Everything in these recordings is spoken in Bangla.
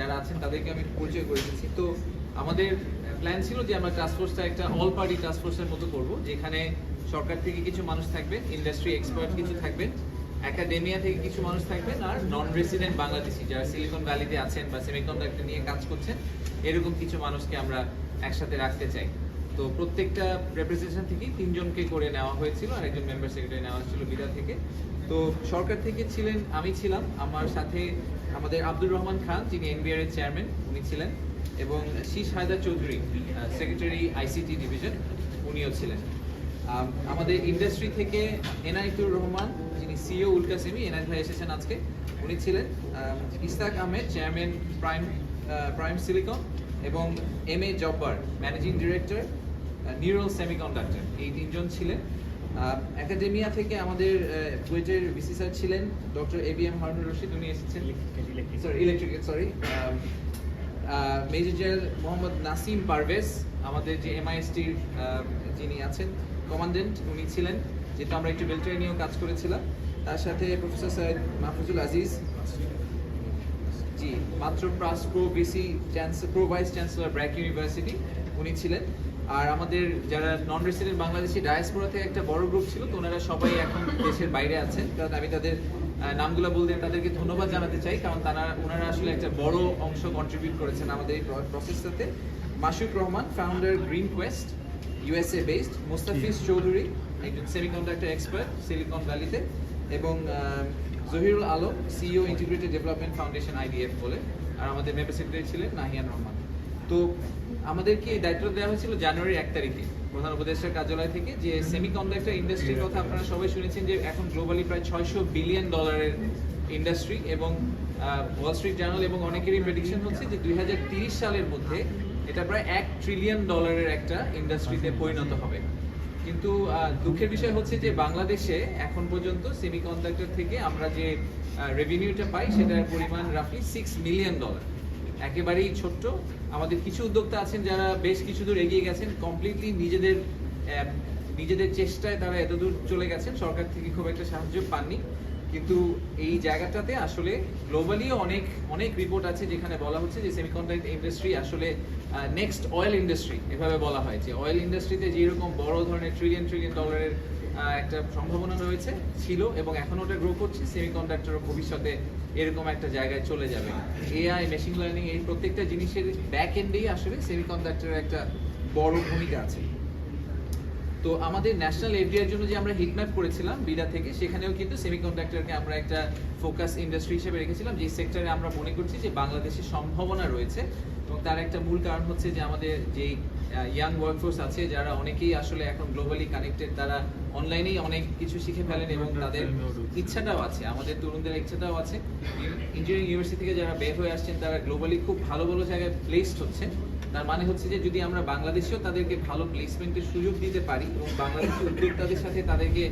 যারা আছেন তাদেরকে আমি পরিচয় করে দিচ্ছি। তো আমাদের প্ল্যান ছিল যে আমরা টাস্কফোর্সটা একটা অল পার্টি টাস্কফোর্সের মতো করব, যেখানে সরকার থেকে কিছু মানুষ থাকবেন ইন্ডাস্ট্রি এক্সপার্ট কিছু থাকবেন একাডেমিয়া থেকে কিছু মানুষ থাকবেন আর নন রেসিডেন্ট বাংলাদেশি যারা সিলিকন ভ্যালিতে আছেন বা সেমিকন্ডাক্টর নিয়ে কাজ করছেন, এরকম কিছু মানুষকে আমরা একসাথে রাখতে চাই। তো প্রত্যেকটা রেপ্রেজেন্টেশন থেকেই তিনজনকে করে নেওয়া হয়েছিল, আর একজন মেম্বার সেক্রেটারি নেওয়া হয়েছিল বিদা থেকে। তো সরকার থেকে ছিলেন, আমি ছিলাম, আমার সাথে আমাদের আব্দুর রহমান খান যিনি এনবিআর এর চেয়ারম্যান উনি ছিলেন, এবং Shish Haider Chowdhury secretary ICT division উনিও ছিলেন। আমাদের ইন্ডাস্ট্রি থেকে এনায়েতুর রহমান, যিনি সিও উল্কাসেমি এনায়েত ভাই এসেছেন আজকে, উনি ছিলেন Istak Ahmed chairman prime prime silicon এবং M A Jabbar managing director neural semiconductor এই তিনজন ছিলেন। একাডেমিয়া থেকে আমাদের বুয়েটের বিসি স্যার ছিলেন doctor A B M Harunur Rashid উনি এসেছেন। Sorry electric sorry major general Mohammad Nasim Parvez আমাদের যে এমআইএসটির যিনি আছেন কমান্ডেন্ট উনি ছিলেন যেহেতু আমরা একটু মিলিটারি নিয়েও কাজ করেছিলাম। তার সাথে প্রফেসর সৈয়দ মাহফুজুল আজিজ জি মাত্র প্রাস pro VC pro vice chancellor BRAC university উনি ছিলেন। আর আমাদের যারা নন রেসিডেন্ট বাংলাদেশি ডায়াসপোরা থেকে একটা বড় গ্রুপ ছিল তো ওনারা সবাই এখন দেশের বাইরে আছেন। কারণ আমি তাদের নামগুলো বলতে তাদেরকে ধন্যবাদ জানাতে চাই কারণ তারা ওনারা আসলে একটা বড় অংশ কন্ট্রিবিউট করেছেন আমাদের এই প্রসেসটাতে Masuk Rahman founder green quest USA based Mustafiz Chowdhury একজন সেমিকন্ডাক্টর এক্সপার্ট সিলিকন ভ্যালিতে এবং Zahirul Alam CEO integrated development foundation IDF বলে। আর আমাদের মেম্বার সেক্রেটারি ছিলেন নাহিয়ান রহমান। তো আমাদেরকে দায়িত্ব দেওয়া হয়েছিল জানুয়ারি এক তারিখে, প্রধান উপদেষ্টার কার্যালয় থেকে, যে সেমিকন্ডাক্টর ইন্ডাস্ট্রির কথা আপনারা সবাই শুনেছেন যে এখন গ্লোবালি প্রায় ছয়শো বিলিয়ন ডলারের ইন্ডাস্ট্রি এবং ওয়াল স্ট্রিট জার্নাল এবং অনেকেরই প্রেডিকশন হচ্ছে যে দুই সালের মধ্যে এটা প্রায় এক ট্রিলিয়ন ডলারের একটা ইন্ডাস্ট্রিতে পরিণত হবে। কিন্তু দুঃখের বিষয় হচ্ছে যে বাংলাদেশে এখন পর্যন্ত সেমিকন্ডাক্টর থেকে আমরা যে রেভিনিউটা পাই সেটার পরিমাণ রাফলি সিক্স মিলিয়ন ডলার একেবারেই ছোট্ট। আমাদের কিছু উদ্যোক্তা আছেন যারা বেশ কিছু দূর এগিয়ে গেছেন কমপ্লিটলি নিজেদের নিজেদের চেষ্টায় তারা এতদূর চলে গেছেন। সরকার থেকে খুব একটা সাহায্য পাননি। কিন্তু এই জায়গাটাতে আসলে গ্লোবালিও অনেক অনেক রিপোর্ট আছে যেখানে বলা হচ্ছে যে সেমিকন্ডাক্ট ইন্ডাস্ট্রি আসলে নেক্সট অয়েল ইন্ডাস্ট্রি এভাবে বলা হয় যে অয়েল ইন্ডাস্ট্রিতে যেরকম বড় ধরনের ট্রিলিয়ন ট্রিলিয়ন ডলারের একটা সম্ভাবনা রয়েছে, ছিল এবং এখন ওটা গ্রো করছে সেমিকন্ডাক্টর ভবিষ্যতে এরকম একটা জায়গায় চলে যাবে। এআই মেশিন লার্নিং এই প্রত্যেকটা জিনিসের ব্যাক এন্ডেই আসলে সেমিকন্ডাক্টরের একটা বড় ভূমিকা আছে। তো আমাদের ন্যাশনাল এফডিআর জন্য যে আমরা হিট ম্যাপ করেছিলাম, বিডা থেকে, সেখানেও কিন্তু সেমিকন্ডাক্টরকে আমরা একটা ফোকাস ইন্ডাস্ট্রি হিসেবে রেখেছিলাম যে সেক্টরে আমরা মনে করছি যে বাংলাদেশের সম্ভাবনা রয়েছে। এবং তার একটা মূল কারণ হচ্ছে যে আমাদের যে ইয়াং ওয়ার্কফোর্স আছে যারা অনেকেই আসলে এখন গ্লোবালি কানেক্টেড তারা অনলাইনেই অনেক কিছু শিখে ফেলেন এবং তাদের ইচ্ছাটাও আছে আমাদের তরুণদের ইচ্ছাটাও আছে। ইঞ্জিনিয়ারিং ইউনিভার্সিটি থেকে যারা বের হয়ে আসছেন তারা গ্লোবালি খুব ভালো ভালো জায়গায় প্লেসড হচ্ছে। তার মানে হচ্ছে যে যদি আমরা বাংলাদেশেও তাদেরকে ভালো প্লেসমেন্টের সুযোগ দিতে পারি এবং বাংলাদেশি উদ্যোক্তাদের সাথে তাদেরকে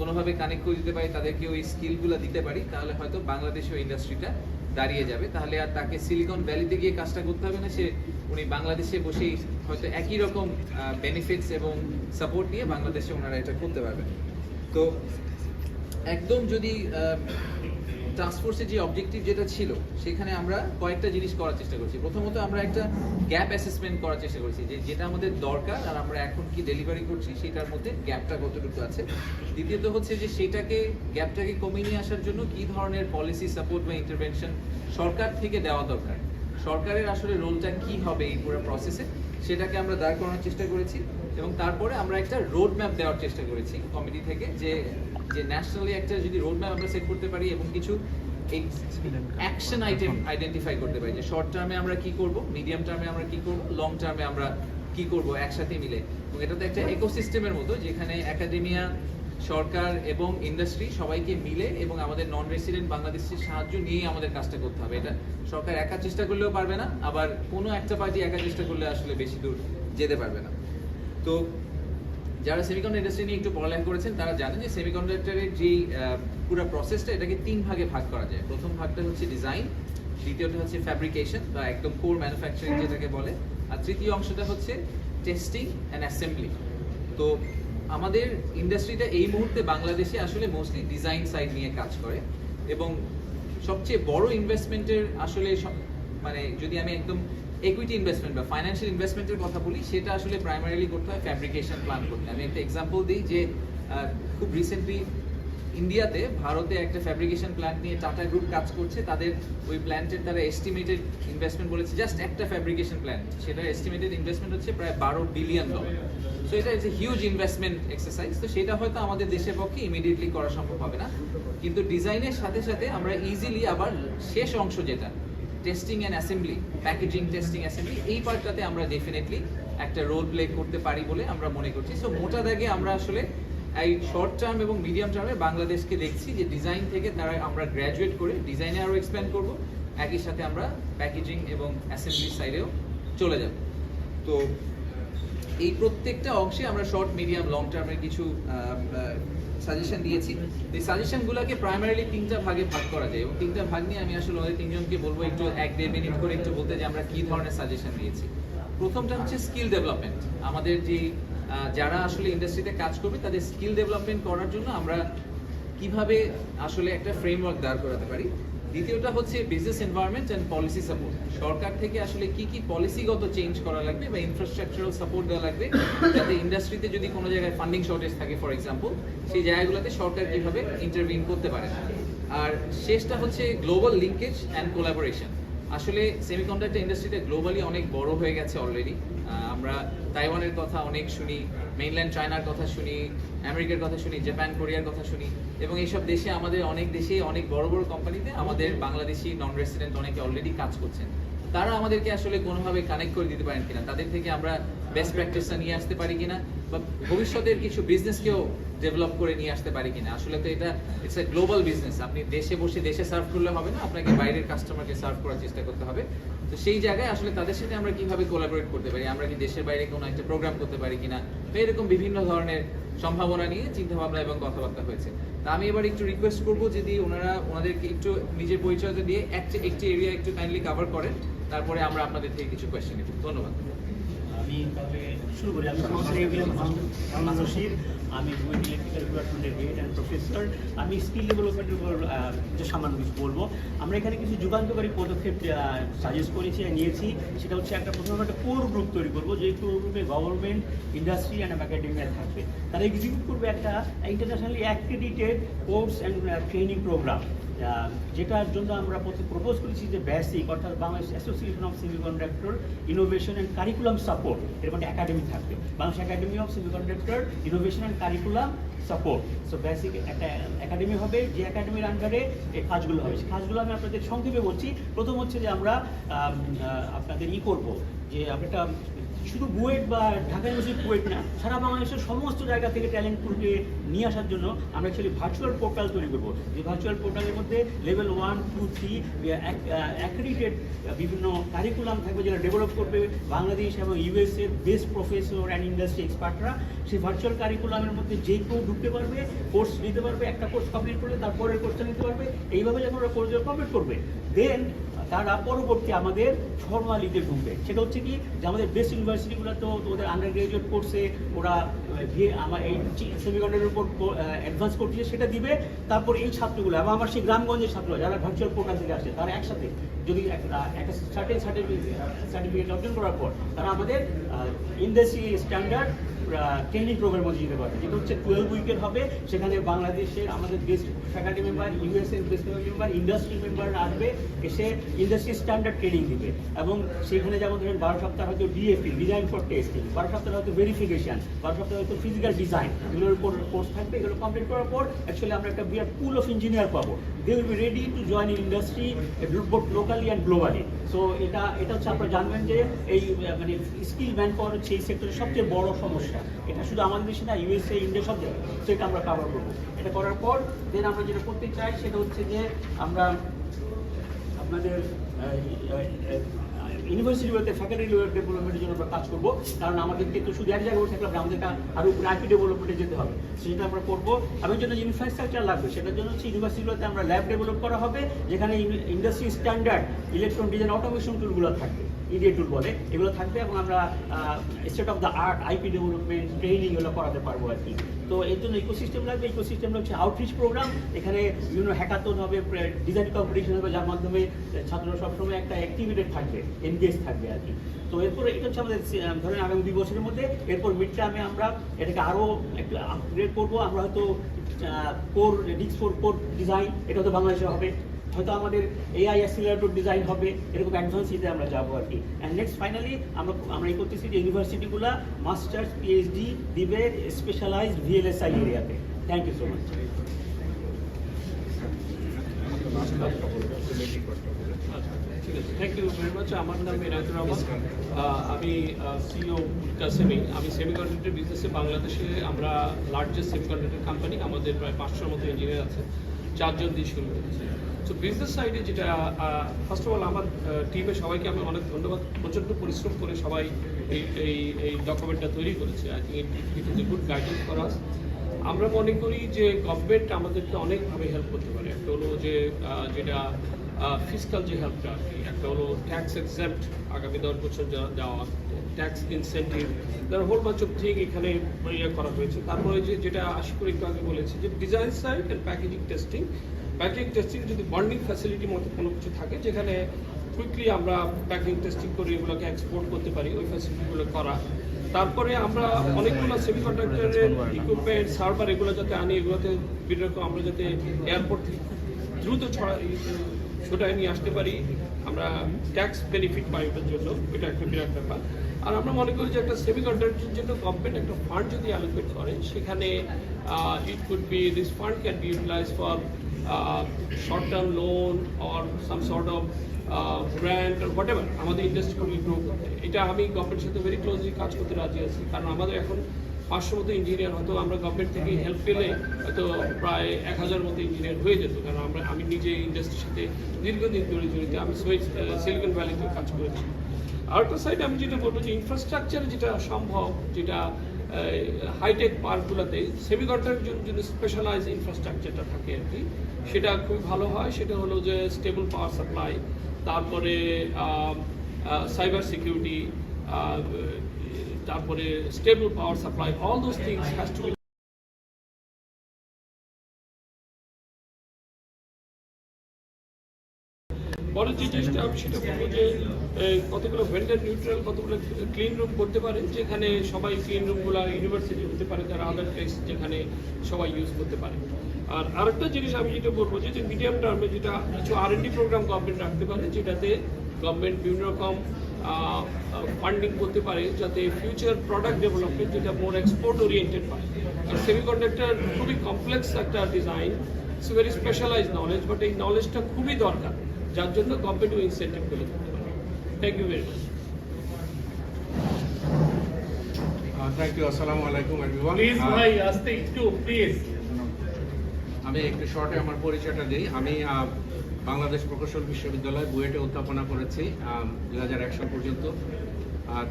কোনোভাবে কানেক্ট করে দিতে পারি, তাদেরকে ওই স্কিলগুলো দিতে পারি, তাহলে হয়তো বাংলাদেশেও ইন্ডাস্ট্রিটা দাঁড়িয়ে যাবে। তাহলে আর তাকে সিলিকন ভ্যালিতে গিয়ে কাজটা করতে হবে না, সে উনি বাংলাদেশে বসেই হয়তো একই রকম বেনিফিটস এবং সাপোর্ট নিয়ে বাংলাদেশে ওনারা এটা করতে পারবেন। তো একদম যদি ট্রান্সফোর্সের যে অবজেক্টিভ যেটা ছিল, সেখানে আমরা কয়েকটা জিনিস করার চেষ্টা করছি। প্রথমত আমরা একটা গ্যাপ অ্যাসেসমেন্ট করার চেষ্টা করছি, যে যেটা আমাদের দরকার আর আমরা এখন কি ডেলিভারি করছি, সেটার মধ্যে গ্যাপটা কতটুকু আছে। দ্বিতীয়ত হচ্ছে যে সেটাকে গ্যাপটাকে কমিয়ে নিয়ে আসার জন্য কি ধরনের পলিসি সাপোর্ট বা ইন্টারভেনশন সরকার থেকে দেওয়া দরকার? সরকারের আসলে রোলটা কি হবে এই পুরো প্রসেসে সেটাকে আমরা দাঁড় করানোর চেষ্টা করেছি এবং তারপরে আমরা একটা রোড ম্যাপ দেওয়ার চেষ্টা করেছি কমিটি থেকে, যে যে ন্যাশনালি একটা যদি রোড ম্যাপ আমরা সেট করতে পারি এবং কিছু অ্যাকশন আইটেম আইডেন্টিফাই করতে পারি যে শর্ট টার্মে আমরা কি করব মিডিয়াম টার্মে আমরা কি করব লং টার্মে আমরা কি করব একসাথে মিলে। এবং এটা তো একটা ইকোসিস্টেমের মতো যেখানে একাডেমিয়া সরকার এবং ইন্ডাস্ট্রি সবাইকে মিলে এবং আমাদের নন রেসিডেন্ট বাংলাদেশের সাহায্য নিয়েই আমাদের কাজটা করতে হবে। এটা সরকার একা চেষ্টা করলেও পারবে না, আবার কোনো একটা পার্টি একা চেষ্টা করলে আসলে বেশি দূর যেতে পারবে না। তো যারা সেমিকন ইন্ডাস্ট্রি নিয়ে একটু পড়ালেখা করেছেন, তারা জানেন যে সেমিকন্ডাক্টরের যে পুরো প্রসেসটা এটাকে তিন ভাগে ভাগ করা যায়। প্রথম ভাগটা হচ্ছে ডিজাইন দ্বিতীয়টা হচ্ছে ফ্যাব্রিকেশন বা একদম কোর ম্যানুফ্যাকচারিং যেটাকে বলে। আর তৃতীয় অংশটা হচ্ছে টেস্টিং অ্যান্ড অ্যাসেম্বলি তো আমাদের ইন্ডাস্ট্রিটা এই মুহূর্তে বাংলাদেশে আসলে মোস্টলি ডিজাইন সাইড নিয়ে কাজ করে। এবং সবচেয়ে বড় ইনভেস্টমেন্টের আসলে মানে যদি আমি একদম ইকুইটি ইনভেস্টমেন্ট বা ফাইন্যান্সিয়াল ইনভেস্টমেন্টের কথা বলি, সেটা আসলে প্রাইমারিলি করতে হয় ফ্যাব্রিকেশন প্ল্যান করতে। আমি একটা এক্সাম্পল দিই যে খুব রিসেন্টলি ইন্ডিয়াতে ভারতে একটা ফ্যাব্রিকেশন প্ল্যান্ট নিয়ে টাটা গ্রুপ কাজ করছে। তাদের ওই প্ল্যান্টের তারা এস্টিমেটেড ইনভেস্টমেন্ট বলেছে জাস্ট একটা ফ্যাব্রিকেশন প্ল্যান্ট সেটা এস্টিমেটেড ইনভেস্টমেন্ট হচ্ছে প্রায় বারো বিলিয়ন ডলার সো এটা এ হিউজ ইনভেস্টমেন্ট এক্সারসাইজ তো সেটা হয়তো আমাদের দেশের পক্ষে ইমিডিয়েটলি করা সম্ভব হবে না। কিন্তু ডিজাইনের সাথে সাথে আমরা ইজিলি আবার শেষ অংশ যেটা testing and assembly packaging testing assembly এই পার্টটাতে আমরা ডেফিনেটলি একটা রোল প্লে করতে পারি বলে আমরা মনে করছি। সো মোটা দাগে আমরা আসলে এই শর্ট টার্ম এবং মিডিয়াম টার্মে বাংলাদেশকে দেখছি যে ডিজাইন থেকে তারা আমরা গ্র্যাজুয়েট করে ডিজাইনে আরও এক্সপ্যান্ড করব। একই সাথে আমরা প্যাকেজিং এবং অ্যাসেম্বলি সাইডেও চলে যাব। তো এই প্রত্যেকটা অংশে আমরা শর্ট মিডিয়াম লং টার্মের কিছু সাজেশন দিয়েছি। এই সাজেশনগুলোকে প্রাইমারিলি তিনটা ভাগে ভাগ করা যায় এবং তিনটা ভাগ নিয়ে আমি আসলে ওদের তিনজনকে বলব একটু এক দেড় মিনিট করে একটু বলতে যে আমরা কী ধরনের সাজেশন দিয়েছি প্রথমটা হচ্ছে স্কিল ডেভেলপমেন্ট আমাদের যে যারা আসলে ইন্ডাস্ট্রিতে কাজ করবে, তাদের স্কিল ডেভেলপমেন্ট করার জন্য আমরা কীভাবে আসলে একটা ফ্রেমওয়ার্ক দাঁড় করাতে পারি। দ্বিতীয়টা হচ্ছে business environment and policy support সরকার থেকে আসলে কি কি পলিসিগত চেঞ্জ করা লাগবে বা ইনফ্রাস্ট্রাকচারাল সাপোর্ট দেওয়া লাগবে? যাতে ইন্ডাস্ট্রিতে যদি কোনো জায়গায় ফান্ডিং শর্টেজ থাকে ফর এক্সাম্পল সেই জায়গাগুলোতে সরকার কীভাবে ইন্টারভিউ করতে পারে? আর শেষটা হচ্ছে গ্লোবাল লিঙ্কেজ অ্যান্ড কোলাবোরেশন আসলে সেমিকন্ডাক্টর ইন্ডাস্ট্রিটা গ্লোবালি অনেক বড় হয়ে গেছে অলরেডি আমরা তাইওয়ানের কথা অনেক শুনি মেইনল্যান্ড চায়নার কথা শুনি, আমেরিকার কথা শুনি জাপান কোরিয়ার কথা শুনি এবং এইসব দেশে আমাদের অনেক দেশে অনেক বড় বড় কোম্পানিতে আমাদের বাংলাদেশি নন রেসিডেন্ট অনেকে অলরেডি কাজ করছেন। তারা আমাদেরকে আসলে কোনোভাবে কানেক্ট করে দিতে পারেন কিনা, তাদের থেকে আমরা বেস্ট প্র্যাকটিসটা নিয়ে আসতে পারি কিনা বা ভবিষ্যতের কিছু বিজনেসকেও ডেভেলপ করে নিয়ে আসতে পারি কিনা? আসলে তো এটা ইটস এ গ্লোবাল বিজনেস আপনি দেশে বসে দেশে সার্ভ করলে হবে না, আপনাকে বাইরের কাস্টমারকে সার্ভ করার চেষ্টা করতে হবে। তো সেই জায়গায় আসলে তাদের সাথে আমরা কীভাবে কোলাবোরেট করতে পারি? আমরা কি দেশের বাইরে কোনো একটা প্রোগ্রাম করতে পারি কিনা? তো এরকম বিভিন্ন ধরনের সম্ভাবনা নিয়ে চিন্তা ভাবনা এবং কথাবার্তা হয়েছে। তা আমি এবার একটু রিকোয়েস্ট করব যদি ওনারা, ওনাদেরকে একটু নিজের পরিচয়টা দিয়ে একটা, একটি এরিয়া একটু কাইন্ডলি কভার করেন, তারপরে আমরা আপনাদের থেকে কিছু কোয়েশ্চেন নেব। ধন্যবাদ। আমি তাহলে শুরু করি। আমি রশিদ। আমি ইলেকট্রিক্যাল ডিপার্টমেন্টের হেড অ্যান্ড প্রফেসর আমি স্কিল ডেভেলপমেন্টের উপর যে সামান্য কিছু বলব। আমরা এখানে কিছু যুগান্তকারী পদক্ষেপ সাজেস্ট করেছি নিয়েছি। সেটা হচ্ছে একটা প্রথমে একটা কোর গ্রুপ তৈরি করব, যে কোর গ্রুপে গভর্নমেন্ট ইন্ডাস্ট্রি অ্যান্ড একাডেমিয়া থাকবে। তারা এক্সিকিউট করবে একটা internationally accredited course and training program যেটার জন্য আমরা প্রপোজ করেছি যে বেসিক অর্থাৎ Bangladesh association of semiconductor innovation and curriculum support এর মানে একাডেমি থাকবে। Bangladesh academy of semiconductor innovation and curriculum support so basic একটা একাডেমি হবে যে একাডেমির আন্ডারে এই কাজগুলো হবে। সেই কাজগুলো আমি আপনাদের সংক্ষেপে বলছি। প্রথম হচ্ছে যে আমরা আম, আপনাদের ই করব। যে আমরা একটা শুধু বুয়েট বা ঢাকা ইউনিভার্সিটি বুয়েট না, সারা বাংলাদেশের সমস্ত জায়গা থেকে ট্যালেন্টগুলোকে নিয়ে আসার জন্য আমরা অ্যাকচুয়ালি ভার্চুয়াল পোর্টাল তৈরি করব। যে ভার্চুয়াল পোর্টালের মধ্যে level one two three accredited বিভিন্ন কারিকুলাম থাকবে যেটা ডেভেলপ করবে, বাংলাদেশ এবং USA best professor and industry এক্সপার্টরা সেই ভার্চুয়াল কারিকুলামের মধ্যে যে কেউ ঢুকতে পারবে কোর্স নিতে পারবে, একটা কোর্স কমপ্লিট করলে তারপরের কোর্সটা নিতে পারবে। এইভাবে যখন ওরা কোর্স কমপ্লিট করবে। দেন তারা পরবর্তী আমাদের ফর্মালিতে ঢুকবে। সেটা হচ্ছে কি, যে আমাদের বেস্ট ইউনিভার্সিটিগুলো তো ওদের আন্ডার গ্রাজুয়েট কোর্সে ওরা আমার এই সেমিকন্ডাক্টরের উপর অ্যাডভান্স করছে, সেটা দিবে। তারপর এই ছাত্রগুলো, এবং আমার সেই গ্রামগঞ্জের ছাত্র যারা ভার্চুয়াল পোর্টাল থেকে আসে, তারা একসাথে যদি একটা সার্টেন সার্টিফিকেট অর্জন করার পর, তারা আমাদের ইন্ডাস্ট্রি স্ট্যান্ডার্ড ট্রেনিং প্রোগ্রাম যেতে পারবে। যেটা হচ্ছে টুয়েলভ উইকের হবে। সেখানে বাংলাদেশের আমাদের বেস্ট ফ্যাকাল্টি মেম্বার ইউএসএর বেস্ট মেম্বার ইন্ডাস্ট্রি মেম্বার আসবে, এসে ইন্ডাস্ট্রি স্ট্যান্ডার্ড ট্রেনিং দিবে। এবং সেখানে যেমন ধরেন বারো সপ্তাহ হয়তো ডিএফি ডিজাইন ফর টেস্টিং বারো সপ্তাহ হয়তো ভেরিফিকেশন বারো সপ্তাহ হয়তো ফিজিক্যাল ডিজাইন এগুলোর উপর কোর্স থাকবে। এগুলো কমপ্লিট করার পর অ্যাকচুয়ালি আমরা একটা বিরাট পুল অফ ইঞ্জিনিয়ার পাবো। They will be ready to join in industry both locally and globally so এটা এটা হচ্ছে আপনারা জানবেন যে এই মানে স্কিল ম্যান পাওয়ার হচ্ছে এই সেক্টরের সবচেয়ে বড় সমস্যা। এটা শুধু আমাদের দেশে না ইউএসএ ইন্ডিয়া সব জায়গায়। তো এটা আমরা কাভার করব। এটা করার পর দেন আমরা যেটা করতে চাই, সেটা হচ্ছে যে আমরা আপনাদের ইউনিভার্সিটিগুলোতে ফ্যাকাল্টি লেভেল ডেভেলপমেন্টের জন্য আমরা কাজ করব। কারণ আমাদেরকে তো শুধু এক জায়গায় বসে থাকলে আমাদেরকে আরও আইপি ডেভেলপমেন্টে যেতে হবে। সেটা আমরা করব। এবং জন্য ইনফ্রাস্ট্রাকচার লাগবে, সেটার জন্য হচ্ছে ইউনিভার্সিটিগুলোতে আমরা ল্যাব ডেভেলপ করা হবে, যেখানে industry standard electron design automation টুলগুলো থাকবে। ইডিএ টুল বলে। এগুলো থাকবে এবং আমরা state of the art IP development training এগুলো করাতে পারব আর কি। তো এর জন্য ইকোসিস্টেম লাগবে। ইকোসিস্টেম হচ্ছে আউটরিচ প্রোগ্রাম এখানে বিভিন্ন হ্যাকাথন হবে ডিজাইন কম্পিটিশন হবে, যার মাধ্যমে ছাত্ররা সবসময় একটা অ্যাক্টিভিটেড থাকবে এনগেজ থাকবে আর কি। তো এরপরে এটা হচ্ছে আমাদের ধরেন আগামী দুই বছরের মধ্যে এরপর মিড টার্মে আমরা এটাকে আরও একটু আপগ্রেড করব। আমরা হয়তো কোর ডিক্স ফোর কোর ডিজাইন এটা হয়তো বাংলাদেশে হবে। হয়তো আমাদের এআই অ্যাসিলারেটর ডিজাইন হবে, এরকম অ্যাডভান্স ইতে আমরা যাব আর কি। অ্যান্ড নেক্সট ফাইনালি আমরা আমরা এই করতেছি যে ইউনিভার্সিটিগুলো মাস্টার্স পিএইচডি দিবে স্পেশালাইজড ভিএলএসআই এরিয়াতে thank you so much thank you very much আমার নাম এনায়তুর রহমান। আমি সিও কাসেমি আমি সেমিকন্ডাক্টর বিজনেসে বাংলাদেশে আমরা লার্জেস্ট সেমিকন্ডাক্টর কোম্পানি আমাদের প্রায় পাঁচশোর মতো ইঞ্জিনিয়ার আছে, চারজন দিয়ে শুরু করেছে। তো বিজনেস সাইডে যেটা ফার্স্ট অফ অল আমার টিমে সবাইকে আমি অনেক ধন্যবাদ, প্রচণ্ড পরিশ্রম করে সবাই এই এই এই ডকুমেন্টটা তৈরি করেছে। I think it is a good guidance for us আমরা মনে করি যে গভর্নমেন্ট আমাদেরকে অনেকভাবে হেল্প করতে পারে। একটা হলো যে যেটা ফিজিক্যাল যে হেল্পটা আর কি, একটা হলো ট্যাক্স এক্সেপ্ট আগামী দশ বছর দেওয়া ট্যাক্স ইনসেন্টিভ তার হোল বাঞ্চ অফ থিং এখানে ইয়ে করা হয়েছে। তারপরে যে, যেটা আশা করি একটু আগে বলেছি যে design side and packaging testing packaging testing যদি বন্ডিং ফ্যাসিলিটি মতো কোনো কিছু থাকে, যেখানে কুইকলি আমরা প্যাকিং টেস্টিং করে এগুলোকে এক্সপোর্ট করতে পারি, ওই ফ্যাসিলিটিগুলো করা। তারপরে আমরা অনেকগুলো সেমি সেমিকন্ডাক্টরের ইকুইপমেন্ট সার্ভার এগুলো যাতে আনি, এগুলোতে বিভিন্ন আমরা যাতে এয়ারপোর্ট দ্রুত ছড়া নিয়ে আসতে পারি, আমরা ট্যাক্স বেনিফিট পাই ওটার জন্য, এটা একটা বিরাট ব্যাপার। আর আমরা মনে করি যে একটা সেমিকন্ডাক্টরের জন্য গভর্নমেন্ট একটা ফান্ড যদি অ্যালোকেট করে, সেখানে it could be this fund can be utilize for loan or some sort of grant R what ever আমাদের ইন্ডাস্ট্রিগুলো গ্রো করতে। এটা আমি গভর্নমেন্টের সাথে ভেরি ক্লোজলি কাজ করতে রাজি আছি। কারণ আমাদের এখন পাঁচশো মতো ইঞ্জিনিয়ার হয়তো আমরা গভর্নমেন্ট থেকে হেল্প পেলে হয়তো প্রায় এক হাজার মতো ইঞ্জিনিয়ার হয়ে যেত। কারণ আমরা, আমি নিজে ইন্ডাস্ট্রির সাথে দীর্ঘদিন ধরে জড়িত। আমি সিলিকন ভ্যালিতে কাজ করেছি। আরেকটা সাইড আমি যেটা বলব যে ইনফ্রাস্ট্রাকচার যেটা সম্ভব, যেটা হাইটেক পার্কগুলোতে সেমিকন্ডাক্টরের জন্য যদি স্পেশালাইজ ইনফ্রাস্ট্রাকচারটা থাকে আর কি, সেটা খুবই ভালো হয়। সেটা হলো যে স্টেবল পাওয়ার সাপ্লাই তারপরে সাইবার সিকিউরিটি তারপরে stable power supply all those things has to যে জিনিসটা আমি সেটা বলব যে কতগুলো ভেন্ডার নিউট্রাল, কতগুলো ক্লিন রুম করতে পারে, যেখানে সবাই ক্লিন রুমগুলো ইউনিভার্সিটি হতে পারে তার আদার প্লেস যেখানে সবাই ইউজ করতে পারে। আর আরেকটা জিনিস আমি যেটা বলব যে মিডিয়াম টার্মে যেটা কিছু আর প্রোগ্রাম গভর্নমেন্ট রাখতে পারে, যেটাতে গভর্নমেন্ট বিভিন্ন রকম ফান্ডিং করতে পারে, যাতে ফিউচার প্রোডাক্ট ডেভেলপমেন্ট যেটা মোর এক্সপোর্ট ওরিয়েন্টেড হয়। আর সেমিকন্ডাক্টর খুবই কমপ্লেক্স একটা design it's very specialize knowledge but এই নলেজটা খুবই দরকার। যার জন্য গভর্নমেন্ট ইনসেন্টিভ করে দিতে পারে। Thank you very much thank you আসসালামু আলাইকুম এভরিওয়ান প্লিজ ভাই আস্তে একটু প্লিজ আমি একটু শর্টে আমার পরিচয়টা দিই। আমি বাংলাদেশ প্রকৌশল বিশ্ববিদ্যালয় বুয়েটে অধ্যাপনা করেছি দুই হাজার এক সাল পর্যন্ত।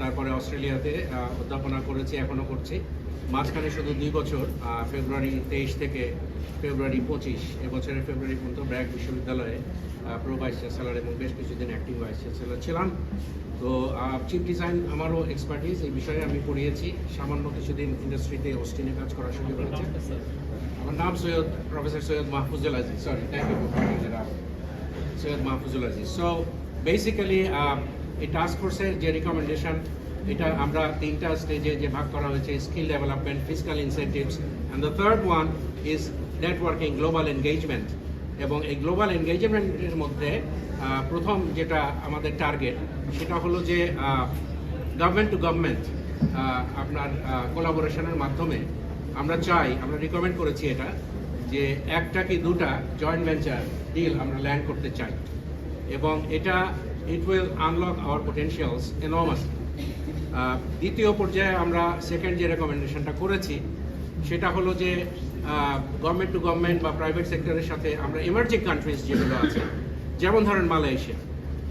তারপরে অস্ট্রেলিয়াতে অধ্যাপনা করেছি এখনও করছি। মাঝখানে শুধু দুই বছর ফেব্রুয়ারি তেইশ থেকে ফেব্রুয়ারি পঁচিশ এবছরের ফেব্রুয়ারি পর্যন্ত ব্র্যাক বিশ্ববিদ্যালয়ে প্রো ভাইস চ্যান্সেলার এবং বেশ কিছুদিন অ্যাক্টিং ভাইস চ্যান্সেলার ছিলাম। তো চিফ ডিজাইন আমারও এক্সপার্টিস এই বিষয়ে আমি পড়িয়েছি। সামান্য কিছুদিন ইন্ডাস্ট্রিতে অস্টিনে কাজ করার সুযোগ হয়েছে। আমার নাম Syed professor Syed Mahfuzul Aziz sorry thank you Syed Mahfuzul Aziz. So basically এই টাস্ক ফোর্সের যে রিকমেন্ডেশন এটা আমরা তিনটা স্টেজে যে ভাগ করা হয়েছে skill development physical incentives and the third one is networking global engagement এবং এই গ্লোবাল এনগেজমেন্টের মধ্যে প্রথম যেটা আমাদের টার্গেট সেটা হলো যে গভর্নমেন্ট টু গভর্নমেন্ট আপনার কোলাবোরেশনের মাধ্যমে আমরা চাই, আমরা রিকমেন্ড করেছি এটা, যে একটা কি দুটা জয়েন্ট ভেঞ্চার ডিল আমরা ল্যান্ড করতে চাই। এবং এটা it will unlock our potentials en masse দ্বিতীয় পর্যায়ে আমরা সেকেন্ড যে রেকমেন্ডেশনটা করেছি, সেটা হলো যে গভর্নমেন্ট টু গভর্নমেন্ট বা প্রাইভেট সেক্টরের সাথে আমরা এমার্জিং কান্ট্রিজ যেগুলো আছে, যেমন ধরেন মালয়েশিয়া,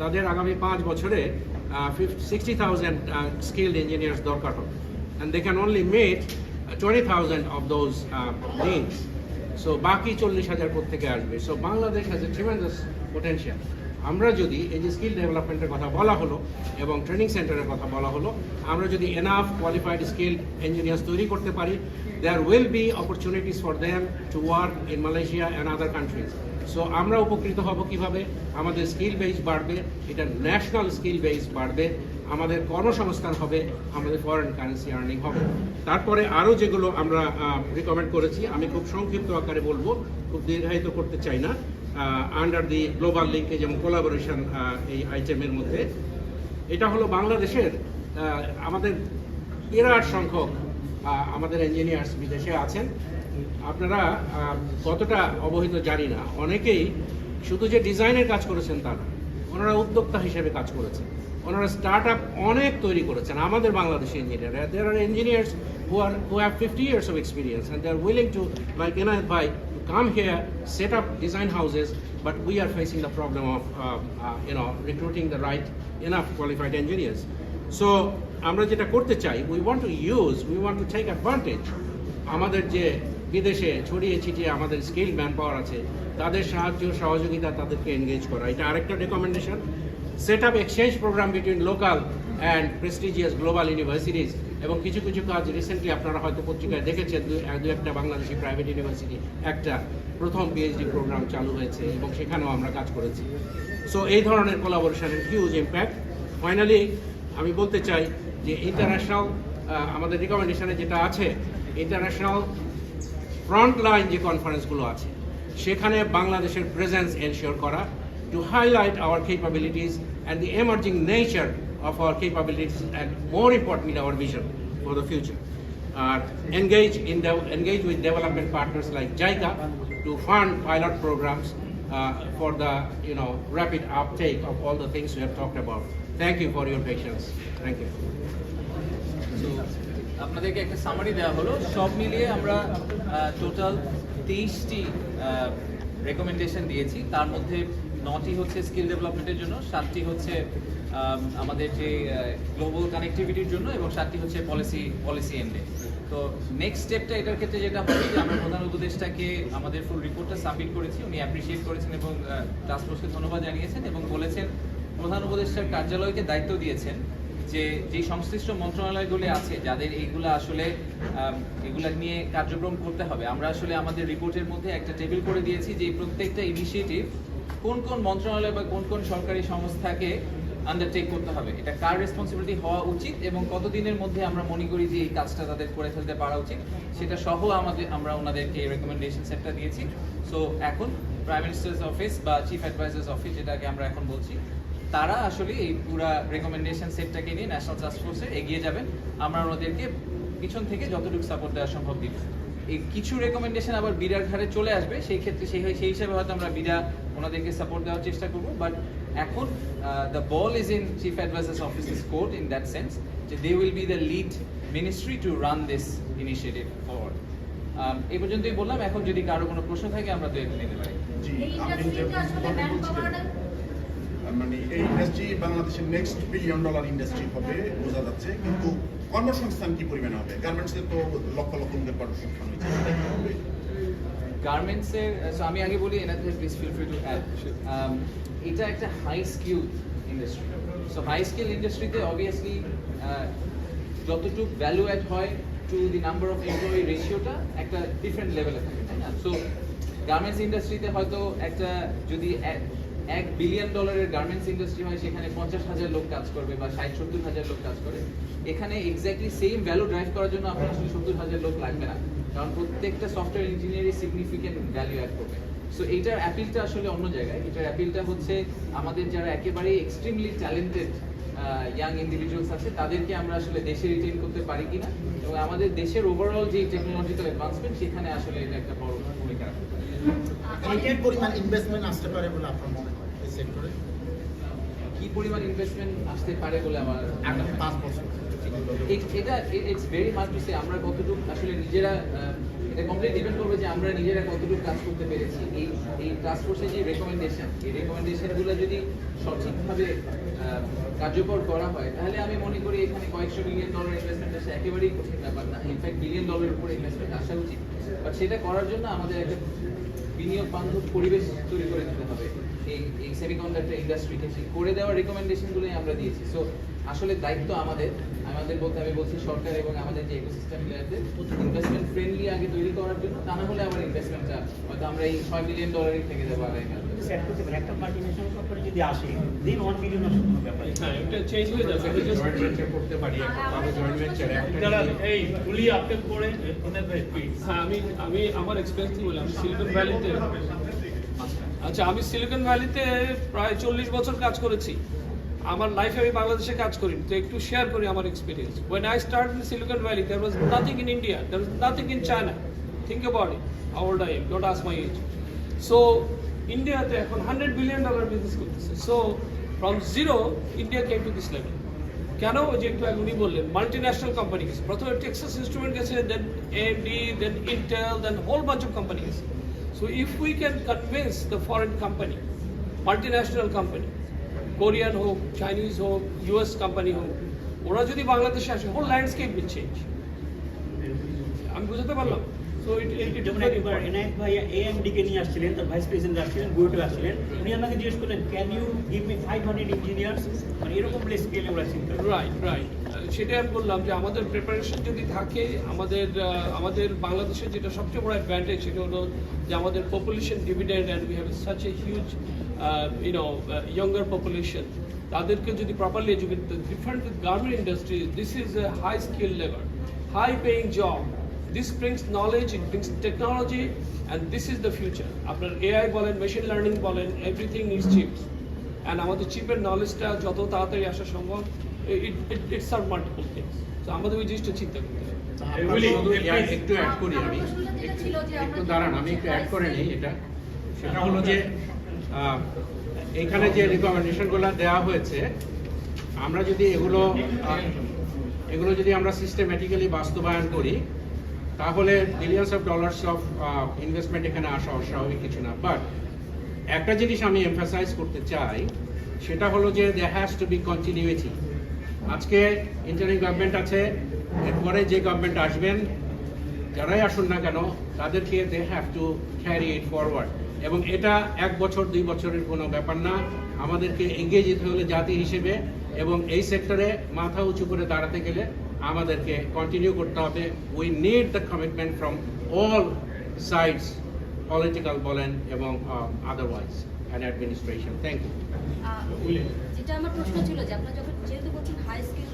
তাদের আগামী পাঁচ বছরে সিক্সটি থাউজেন্ড স্কিল্ড ইঞ্জিনিয়ার্স দরকার হবে। And they can only meet twenty thousand of those needs so বাকি চল্লিশ হাজার থেকে আসবে? So Bangladesh has a tremendous potential আমরা যদি এই যে স্কিল ডেভেলপমেন্টের কথা বলা হলো এবং ট্রেনিং সেন্টারের কথা বলা হলো, আমরা যদি এনাফ কোয়ালিফাইড স্কিল্ড ইঞ্জিনিয়ার্স তৈরি করতে পারি there will be opportunities for them to work in Malaysia and other countries so আমরা উপকৃত হব কীভাবে? আমাদের স্কিল বেস বাড়বে, এটা ন্যাশনাল স্কিল বেস বাড়বে, আমাদের কর্মসংস্থান হবে, আমাদের ফরেন কারেন্সি আর্নিং হবে। তারপরে আরও যেগুলো আমরা রিকমেন্ড করেছি, আমি খুব সংক্ষিপ্ত আকারে বলব, খুব দীর্ঘায়িত করতে চাই না। আন্ডার দি গ্লোবাল লিঙ্কেজ এবং কোলাবোরেশন এই আইটেমের মধ্যে। এটা হলো বাংলাদেশের আমাদের বিরাট সংখ্যক আমাদের ইঞ্জিনিয়ার্স বিদেশে আছেন। আপনারা কতটা অবহিত জানি না। অনেকেই শুধু যে ডিজাইনের কাজ করেছেন তা না, ওনারা উদ্যোক্তা হিসেবে কাজ করেছেন। ওনারা স্টার্ট আপ অনেক তৈরি করেছেন, আমাদের Bangladeshi engineer there are engineers who are who have 50 years of experience and are willing to, like Inayat Bhai to come here set up design houses but we are facing the problem of uh, uh, you know recruiting the right enough qualified engineers so আমরা যেটা করতে চাই we want to use we want to take advantage আমাদের যে বিদেশে ছড়িয়ে ছিটিয়ে আমাদের স্কিল ম্যান পাওয়ার আছে তাদের সাহায্য সহযোগিতা তাদেরকে এনগেজ করা এটা আরেকটা recommendation set up exchange program between local and prestigious global universities এবং কিছু কিছু কাজ রিসেন্টলি আপনারা হয়তো পত্রিকায় দেখেছেন, দু এক দু একটা বাংলাদেশি প্রাইভেট ইউনিভার্সিটি একটা প্রথম পিএইচডি প্রোগ্রাম চালু হয়েছে এবং সেখানেও আমরা কাজ করেছি। সো এই ধরনের কোলাবোরেশনের হিউজ ইম্প্যাক্ট ফাইনালি আমি বলতে চাই যে ইন্টারন্যাশনাল আমাদের রিকমেন্ডেশনে যেটা আছে ইন্টারন্যাশনাল ফ্রন্ট লাইন যে কনফারেন্সগুলো আছে, সেখানে বাংলাদেশের প্রেজেন্স এনশিওর করা to highlight our capabilities and the emerging nature of our capabilities and more importantly our vision for the future. Uh, engage in the, engage with development partners like JICA to fund pilot programs uh, for the you know rapid uptake of all the things we have talked about. Thank you for your patience. Thank you. So, আপনাদেরকে একটা সামারি দেওয়া হলো সব মিলিয়ে আমরা টোটাল তেইশটি রেকমেন্ডেশন দিয়েছি তার মধ্যে নটি হচ্ছে স্কিল ডেভেলপমেন্টের জন্য সাতটি হচ্ছে আম, আমাদের যে গ্লোবাল কানেক্টিভিটির জন্য এবং সাতটি হচ্ছে পলিসি পলিসি এন্ডে তো নেক্সট স্টেপটা এটার ক্ষেত্রে যেটা হবে যে আমরা প্রধান উপদেষ্টাকে, আমাদের ফুল রিপোর্টটা সাবমিট করেছি, উনি অ্যাপ্রিসিয়েট করেছেন এবং টাস্ক ফোর্সকে ধন্যবাদ জানিয়েছেন এবং বলেছেন, প্রধান উপদেষ্টার কার্যালয়কে দায়িত্ব দিয়েছেন যে যে সংশ্লিষ্ট মন্ত্রণালয়গুলি আছে, যাদের এইগুলা আসলে এগুলা নিয়ে কার্যক্রম করতে হবে, আমরা আসলে আমাদের রিপোর্টের মধ্যে একটা টেবিল করে দিয়েছি যে প্রত্যেকটা ইনিশিয়েটিভ কোন কোন মন্ত্রণালয় বা কোন কোন সরকারি সংস্থাকে আন্ডারটেক করতে হবে। এটা কার রেসপন্সিবিলিটি হওয়া উচিত এবং কতদিনের মধ্যে আমরা মনে করি যে এই কাজটা তাদের করে ফেলতে পারা উচিত, সেটা সহ আমাদের, আমরা ওনাদেরকে রেকমেন্ডেশন সেটটা দিয়েছি। সো এখন প্রাইম মিনিস্টার্স অফিস বা চিফ অ্যাডভাইজার্স অফিস যেটাকে আমরা এখন বলছি, তারা আসলে এই পুরা রেকমেন্ডেশন সেটটাকে নিয়ে ন্যাশনাল টাস্ক ফোর্সে এগিয়ে যাবেন। আমরা ওনাদেরকে পিছন থেকে যতটুকু সাপোর্ট দেওয়া সম্ভব দিব। এই কিছু রেকমেন্ডেশন আবার বিরার ঘাড়ে চলে আসবে, সেই ক্ষেত্রে সেই সেই হিসাবে হয়তো আমরা বিরা ওনাদেরকে সাপোর্ট দেওয়ার চেষ্টা করব বাট এখন the ball is in chief adviser's offices court in that sense যে they will be the lead ministry to run this initiative forward এই পর্যন্তই বললাম এখন যদি কারও কোনো প্রশ্ন থাকে আমরা তো একটু নিতে পারি। মানে এই ইন্ডাস্ট্রি বাংলাদেশের নেক্সট বিলিয়ন ডলার ইন্ডাস্ট্রি হবে বোঝা যাচ্ছে কিন্তু কর্মসংস্থান কি পরিমাণে হবে? গার্মেন্টসে তো লক্ষ লক্ষ লোকের কর্মসংস্থান হয়েছে এটা গার্মেন্টসের সো আমি আগে বলি, এনাদের please feel free to add এটা একটা high skill industry so high skill ইন্ডাস্ট্রিতে অবভিয়াসলি যতটুকু ভ্যালু অ্যাড হয় to the number of employee রেশিওটা একটা ডিফারেন্ট লেভেলে থাকে, তাই না? সো গার্মেন্টস ইন্ডাস্ট্রিতে হয়তো একটা যদি এক বিলিয়ন ডলারের গার্মেন্টস ইন্ডাস্ট্রি হয়, সেখানে পঞ্চাশ হাজার লোক কাজ করবে বা ষাট সত্তর হাজার লোক কাজ করে। এখানে এক্স্যাক্টলি সেম ভ্যালু ড্রাইভ করার জন্য আপনার আসলে সত্তর হাজার লোক লাগবে না। কারণ প্রত্যেকটা সফটওয়্যার ইঞ্জিনিয়ারই সিগনিফিকেন্ট ভ্যালু অ্যাড করবে। সো এইটার অ্যাপিলটা আসলে অন্য জায়গায়। এটার অ্যাপিলটা হচ্ছে আমাদের যারা একেবারে এক্সট্রিমলি ট্যালেন্টেড ইয়াং ইন্ডিভিজুয়ালস আছে তাদেরকে আমরা আসলে দেশে রিটেইন করতে পারি কিনা এবং আমাদের দেশের ওভারঅল যে টেকনোলজিক্যাল অ্যাডভান্সমেন্ট সেখানে আসলে এটা একটা বড় ভূমিকা রাখে এখানে কি পরিমাণ ইনভেস্টমেন্ট আসতে পারে বলে আপনার মনে হয় এই সেক্টরে কি পরিমাণ ইনভেস্টমেন্ট আসতে পারে বলে আমার আগামী পাঁচ বছর। এটা it's very hard to say আমরা কতটুকু আসলে নিজেরা এটা কমপ্লিট ডিপেন্ড করবে যে আমরা নিজেরা কতটুকু কাজ করতে পেরেছি। এই এই টাস্ক ফোর্সের যে রেকমেন্ডেশন এই রেকমেন্ডেশনগুলো যদি সঠিকভাবে কার্যকর করা হয়, তাহলে আমি মনে করি এখানে কয়েকশো মিলিয়ন ডলার ইনভেস্টমেন্ট আসা একেবারেই কঠিন ব্যাপার না। ইনফ্যাক্ট বিলিয়ন ডলারের উপরে ইনভেস্টমেন্ট আসা উচিত। বাট সেটা করার জন্য আমাদের একটা বিনিয়োগ বান্ধব পরিবেশ তৈরি করে দিতে হবে। এই এই সেমিকন্ডাক্টর ইন্ডাস্ট্রিকে সেই করে দেওয়ার রেকমেন্ডেশনগুলোই আমরা দিয়েছি। সো আসলে দায়িত্ব আমাদের। আমাদের বলতে আমি বলছি সরকার এবং আমাদের যে ইকোসিস্টেম প্লেয়ারদের ইনভেস্টমেন্ট ফ্রেন্ডলি আগে তৈরি করার জন্য তা না হলে আবার ইনভেস্টমেন্টটা হয়তো আমরা এই ছয় মিলিয়ন ডলারই থেকে যাব আগামী সেট করতে পারি একটা মাল্টিনেশনাল কোম্পানি যদি আসে দেন ওয়ান মিলিয়ন আসলে কোনো ব্যাপার। না। হ্যাঁ এটা চেঞ্জ হয়ে যাবে। আমি জয়েন্ট ভেঞ্চার করতে পারি তবে জয়েন্ট ভেঞ্চার এই গুলি আপডেট করে ওদের ভাই প্লিজ হ্যাঁ আমি আমি আমার এক্সপিরিয়েন্স থেকে বলি সিলিকন ভ্যালিতে আচ্ছা আমি সিলিকন ভ্যালিতে প্রায় চল্লিশ বছর কাজ করেছি। আমার লাইফে আমি বাংলাদেশে কাজ করি তো একটু শেয়ার করি আমার experience when I start in Silicon Valley there was nothing in India there was nothing in China think about it how I am don't us my age so ইন্ডিয়াতে এখন হান্ড্রেড বিলিয়ন ডলার বিজনেস করতেছে। So from zero India came to this level কেন? ওই যে উনি বললেন মাল্টি ন্যাশনাল কোম্পানি গেছে। প্রথমে টেক্সাস ইনস্ট্রুমেন্ট গেছে then AMD then Intel then whole bunch of company গেছে। So if we can convince the foreign company multinational company Korean হোক চাইনিজ হোক ইউএস কোম্পানি হোক ওরা যদি বাংলাদেশে আসে হোল ল্যান্ডস্কেপ উইল চেঞ্জ আমি বুঝতে পারলাম? সো ইট ইট যেমন একবার এনআইএফ ভাই এএমডি কে নিয়ে আসছিলেন তার ভাইস প্রেসিডেন্ট আসছিলেন বুয়েটে আসছিলেন উনি আমাকে জিজ্ঞেস করলেন can you give me five hundred engineers মানে এরকম স্কেলে ওরা চিন্তা করে। রাইট রাইট সেটাই আমি বললাম যে আমাদের প্রিপারেশন যদি থাকে, আমাদের আমাদের বাংলাদেশের যেটা সবচেয়ে বড় অ্যাডভান্টেজ সেটা হলো যে আমাদের population dividend and we have such a huge you know younger population তাদেরকে যদি properly educate different garment industry this is a high skill labour high paying job this brings knowledge it brings technology and this is the future আপনার এআই বলেন মেশিন লার্নিং বলেন এভরিথিং ইজ চিপস অ্যান্ড আমাদের চিপের নলেজটা যত তাড়াতাড়ি আসা সম্ভব it it serve multiple things তো আমাদের ওই জিনিসটা চিন্তা করতে হবে। একটু অ্যাড করি আমি। একটু- দাঁড়ান আমি একটু অ্যাড করে নিই এটা। সেটা হলো যে আহ, এইখানে যে রিকমেন্ডেশনগুলো দেওয়া হয়েছে আমরা যদি এগুলো এগুলো যদি আমরা সিস্টেম্যাটিক্যালি বাস্তবায়ন করি তাহলে billions of dollars of investment এখানে আসা অস্বাভাবিক কিছু না। বাট একটা জিনিস আমি এমফাসাইজ করতে চাই সেটা হলো যে they has to be continuity আজকে ইন্টারিম গভর্নমেন্ট আছে এরপরে যে গভর্নমেন্ট আসবেন যারাই আসুন না কেন তাদেরকে they have to carry it forward এবং এটা এক বছর দুই বছরের কোনো ব্যাপার না। আমাদেরকে এগিয়ে যেতে হলে জাতি হিসেবে এবং এই সেক্টরে মাথা উঁচু করে দাঁড়াতে গেলে আমাদেরকে কন্টিনিউ করতে হবে। We need the commitment from all sides political বলেন এবং otherwise and administration thank you যেটা আমার প্রশ্ন ছিল যে আপনার যখন যেহেতু বলছেন হাই স্কিল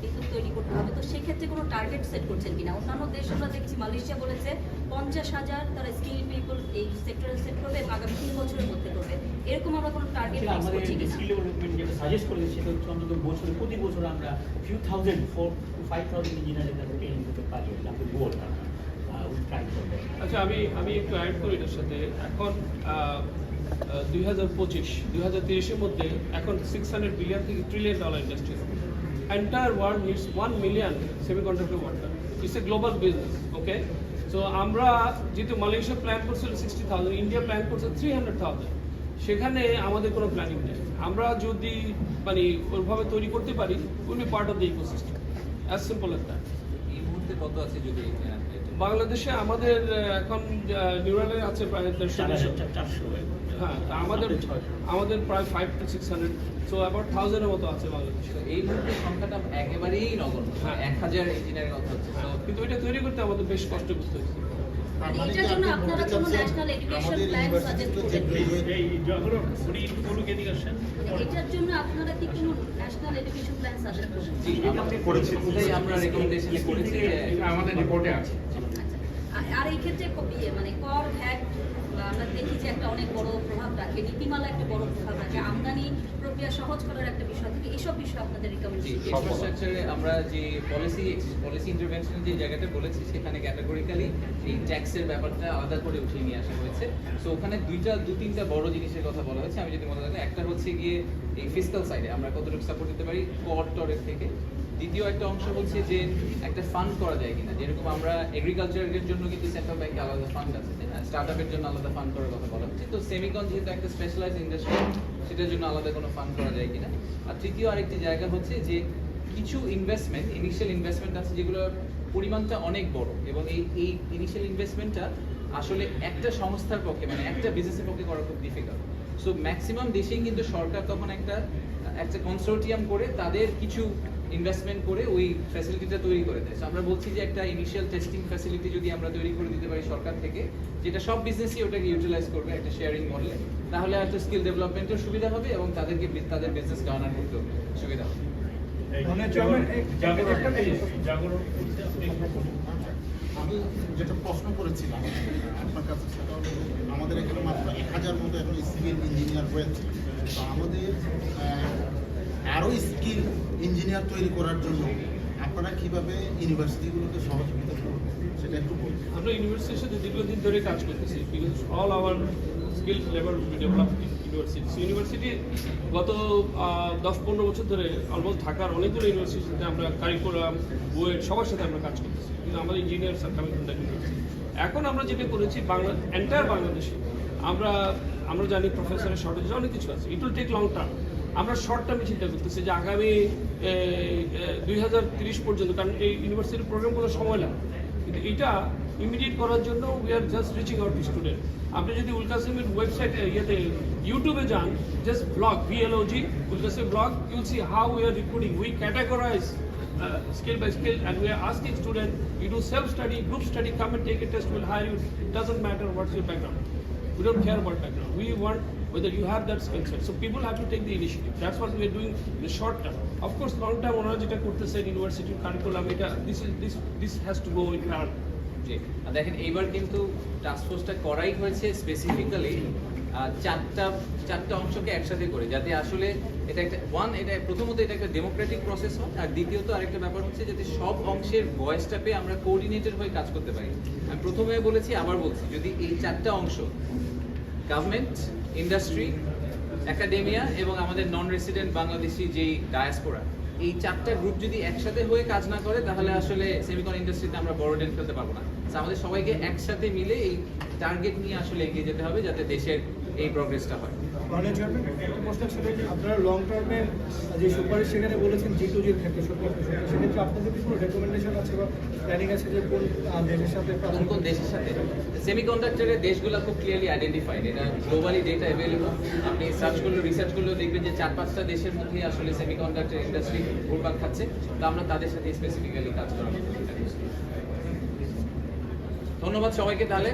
বিদ্যুৎ তৈরি করতে হবে তো সেক্ষেত্রে কোনো টার্গেট সেট করছেন কিনা? অন্যান্য দেশ আমরা দেখছি মালয়েশিয়া বলেছে পঞ্চাশ হাজার তারা স্কিল পিপল এই সেক্টরে সেট করবে এবং আগামী তিন বছরের মধ্যে করবে। এরকম আমরা কোনো টার্গেট ফিক্স করছি কিনা? স্কিল ডেভেলপমেন্ট যেটা সাজেস্ট করেছে সেটা হচ্ছে অন্তত বছরে প্রতি বছর আমরা few thousand four to five thousand ইঞ্জিনিয়ারের কাছে ট্রেনিং দিতে পারি এটা আমাদের গোল আচ্ছা আমি আমি একটু অ্যাড করি এটার সাথে। এখন দুই হাজার পঁচিশ দুই হাজার তিরিশের মধ্যে এখন সিক্স হান্ড্রেড বিলিয়ন থেকে trillion dollar industry entire world needs one million worker it's a global business okay so আমরা যেহেতু মালয়েশিয়া প্ল্যান করছিল সিক্সটি থাউজেন্ড ইন্ডিয়া প্ল্যান করছে থ্রি হান্ড্রেড থাউজেন্ড সেখানে আমাদের কোনো প্ল্যানিং নেই। আমরা যদি মানে ওইভাবে তৈরি করতে পারি will be part of the ecosystem as simple as that এই মুহূর্তে কত আছে যদি বাংলাদেশে আমাদের এখন নিউরালে আছে প্রায় দেড়শো। চারশো। হ্যাঁ তা আমাদের আমাদের প্রায় five to six hundred so about থাউজেন্ডের মতো আছে বাংলাদেশে। এই মুহূর্তে সংখ্যাটা একেবারেই নগণ্য। হ্যাঁ। এক হাজার ইঞ্জিনিয়ারিং কথা হচ্ছে। কিন্তু এটা তৈরি করতে আমাদের বেশ কষ্ট করতে হয়েছে মানে এটার জন্য আপনারা কোনো ন্যাশনাল এডুকেশন প্ল্যান সাজেস্ট করবেন এই যখন উনি একটু বলুক এদিকে আসেন এটার জন্য আপনারা কি কোনো ন্যাশনাল এডুকেশন প্ল্যান সাজেস্ট করবেন জি আমরা করেছি। ওটাই আমরা রেকমেন্ডেশনে করেছি যে এটা আমাদের রিপোর্টে আছে। আচ্ছা। আর- আর এই ক্ষেত্রে ইয়ে মানে কর ভ্যাট আমরা দেখি যে একটা অনেক বড় প্রভাব রাখে নীতিমালা একটা বড় প্রভাব রাখে আমদানি প্রক্রিয়া সহজ করার একটা বিষয় থাকে এইসব বিষয়ে আপনাদের রিকমেন্ডেশন আমরা যে পলিসি পলিসি ইন্টারভেনশন যে জায়গাটা বলেছি সেখানে ক্যাটাগরিক্যালি এই ট্যাক্সের ব্যাপারটা আলাদা করে উঠিয়ে নিয়ে আসা হয়েছে। সো ওখানে দুইটা দু তিনটা বড় জিনিসের কথা বলা হয়েছে। আমি যদি মনে রাখি একটা হচ্ছে গিয়ে এই ফিজিক্যাল সাইডে আমরা কতটুকু সাপোর্ট দিতে পারি কর টরের থেকে। দ্বিতীয় একটা অংশ হচ্ছে যে একটা ফান্ড করা যায় কিনা। যেরকম আমরা এগ্রিকালচারের জন্য কিন্তু সেন্ট্রাল ব্যাংকে আলাদা ফান্ড আছে স্টার্ট আপের জন্য আলাদা ফান্ড করার কথা বলা হচ্ছে। তো সেমিকন যেহেতু একটা স্পেশালাইজ ইন্ডাস্ট্রি সেটার জন্য আলাদা কোনো ফান্ড করা যায় কিনা? আর তৃতীয় আরেকটি জায়গা হচ্ছে যে কিছু ইনভেস্টমেন্ট ইনিশিয়াল ইনভেস্টমেন্ট আছে যেগুলোর পরিমাণটা অনেক বড় এবং এই এই ইনিশিয়াল ইনভেস্টমেন্টটা আসলে একটা সংস্থার পক্ষে মানে একটা বিজনেসের পক্ষে করা খুব ডিফিকাল্ট সো ম্যাক্সিমাম দেশেই কিন্তু সরকার তখন একটা একটা কনসোর্টিয়াম করে তাদের কিছু ইনভেস্টমেন্ট করে ওই ফ্যাসিলিটিটা তৈরি করে দেয়। আমরা বলছি যে একটা ইনিশিয়াল টেস্টিং ফ্যাসিলিটি যদি আমরা তৈরি করে দিতে পারি সরকার থেকে যেটা সব বিজনেসই ওটাকে ইউটিলাইজ করবে একটা শেয়ারিং মডেলে তাহলে একটা স্কিল ডেভেলপমেন্টের সুবিধা হবে এবং তাদেরকে তাদের বিজনেস গার্নার করতেও সুবিধা হবে। মানে আমি যেটা প্রশ্ন করেছিলাম আপনার কাছে সেটা হলো আমাদের এখানে মাত্র এক হাজার মতো এখন স্কিল ইঞ্জিনিয়ার রয়েছে। তো আমাদের আহ, আরও স্কিল ইঞ্জিনিয়ার তৈরি করার জন্য আপনারা কীভাবে ইউনিভার্সিটিগুলোকে সহযোগিতা করবেন সেটা একটু বলুন। আমরা ইউনিভার্সিটির সাথে দীর্ঘদিন ধরে কাজ করতেছি because all our skill level develop university university গত দশ পনেরো বছর ধরে অলমোস্ট ঢাকার অনেকগুলো ইউনিভার্সিটির সাথে আমরা কারিকুলাম বুয়েট সবার সাথে আমরা কাজ করতেছি কিন্তু আমাদের ইঞ্জিনিয়ার ফ্রম ইউনিভার্সিটি এখন আমরা যেটা করেছি বাংলা এন্টায়ার বাংলাদেশে আমরা আমরা জানি প্রফেসরের শর্টেজ অনেক কিছু আছে। It will take long term আমরা শর্ট টার্মে চিন্তা করতেছি যে আগামী দুই পর্যন্ত, কারণ এই ইউনিভার্সিটির প্রোগ্রামগুলো সময় লাগে কিন্তু এটা ইমিডিয়েট করার জন্য we are just reaching out to student আপনি যদি উলকাসিমের ওয়েবসাইট ইয়েতে ইউটিউবে যান just blog B L O G Ulkasemi blog you'll see how we are recruiting we categorize skill by skill and we are asking student, you do self study group study, come and take a test, we'll hire you doesn't matter what's your background we don't care about background we want whether you have that skill set. So people have to take the initiative. That's what we are doing in the short term. Of course long term ওনারা যেটা করতেছে ইউনিভার্সিটি কারিকুলাম এটা this is, this this has to go in parallel জি। আর দেখেন, এইবার কিন্তু টাস্ক ফোর্সটা করাই হয়েছে স্পেসিফিক্যালি চারটা চারটা অংশকে একসাথে করে, যাতে আসলে এটা একটা ওয়ান এটা প্রথমত এটা একটা ডেমোক্রেটিক প্রসেস হয় আর দ্বিতীয়ত আরেকটা ব্যাপার হচ্ছে যাতে সব অংশের ভয়েসটা পেয়ে আমরা কোঅর্ডিনেটেড হয়ে কাজ করতে পারি। আমি প্রথমে বলেছি, আবার বলছি, যদি এই চারটা অংশ গভর্নমেন্ট ইন্ডাস্ট্রি একাডেমিয়া এবং আমাদের নন রেসিডেন্ট বাংলাদেশি যেই ডায়াসপোরা এই চারটা গ্রুপ যদি একসাথে হয়ে কাজ না করে, তাহলে আসলে সেমিকন ইন্ডাস্ট্রিতে আমরা বড় ডেন ফেলতে পারব না। আমাদের সবাইকে একসাথে মিলে এই টার্গেট নিয়ে আসলে এগিয়ে যেতে হবে যাতে দেশের এই প্রগ্রেসটা হয়। মাননীয় চেয়ারম্যান একটা প্রশ্ন ছিল আপনারা লং টার্মের যে সুপারিশ সেখানে বলেছেন জি টু জির ক্ষেত্রে সেক্ষেত্রে আপনাদের কি কোনো রেকমেন্ডেশন আছে বা প্ল্যানিং আছে যে কোন দেশের সাথে কোন কোন দেশের সাথে? সেমিকন্ডাক্টরের দেশগুলো খুব ক্লিয়ারলি আইডেন্টিফাইড এটা গ্লোবালি ডেটা অ্যাভেলেবল আপনি সার্চ করলে রিসার্চ করলেও দেখবেন যে চার পাঁচটা দেশের মধ্যে আসলে সেমিকন্ডাক্টর ইন্ডাস্ট্রি ঘুরপাক খাচ্ছে। তো আমরা তাদের সাথে স্পেসিফিক্যালি কাজ করার ধন্যবাদ সবাইকে তাহলে।